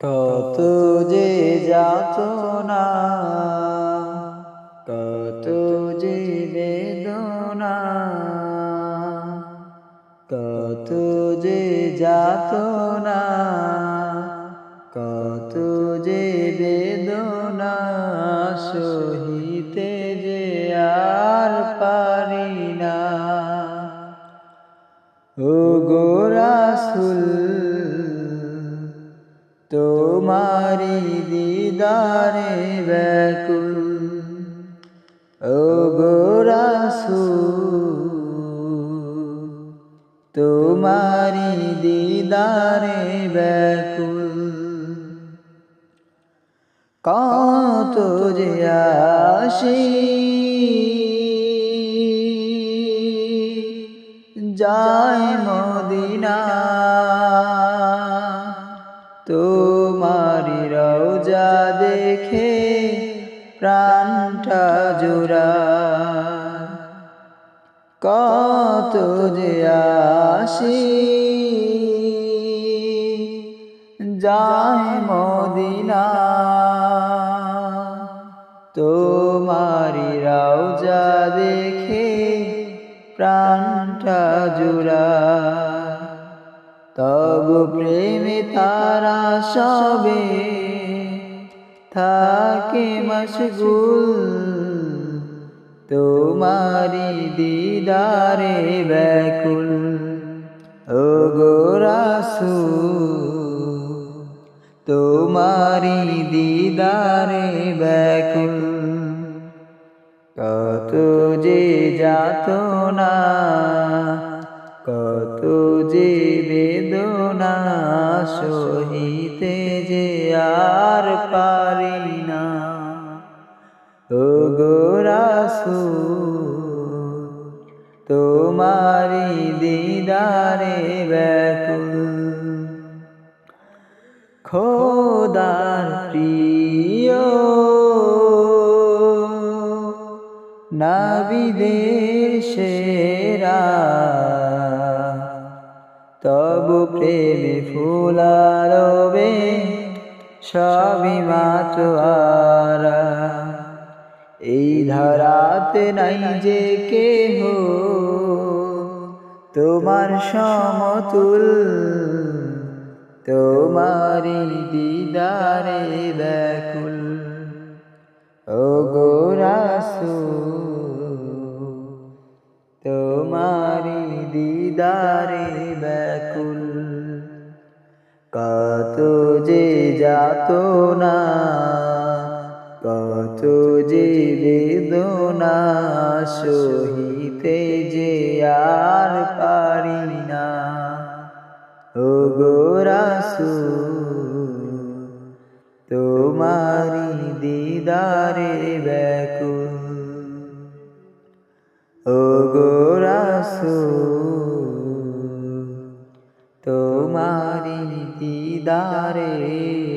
কত যে যাতনা কত যে বেদনা, কত যে যাতনা কত যে বেদনা সহিতে যে আর পারি না। ও গোরাসুল দিদারে ব্যাকুল। ও গোরাসুল তোমারি দিদারে ব্যাকুল। কত যে আসি যায় মদিনা। রওজা দেখে প্রাণটা জোড়া। কত যে আসি, যায় মদিনা। তোমারি রওজা দেখে প্রাণটা জোড়া। তব প্রেমে তারা সবে থাকে মশগুল। তোমারি দিদারে ব্যাকুল। ও গোরাসু তোমারি দিদারে ব্যাকুল। কত যে যাত না কত যে বেদনা, সহিতে যে আর পারি তোমারি দিদারে ব্যাকুল। খোদার প্রিয় নাবিদের সেরা তব প্রেমে ফুলারবে সবই মাতোয়ারা এই ধরাতে নাই যে কেহ। তোমার সমতুল তোমারি দিদারে ব্যাকুল। ও গোরাসু তোমারি দিদারে ব্যাকুল। কত যে যাত না কত যে বেদনা সহিতে যে আর পারি না। ও গোরাসু তোমারি দিদারে ব্যাকুল। ও গোরাসু তোমারি দিদারে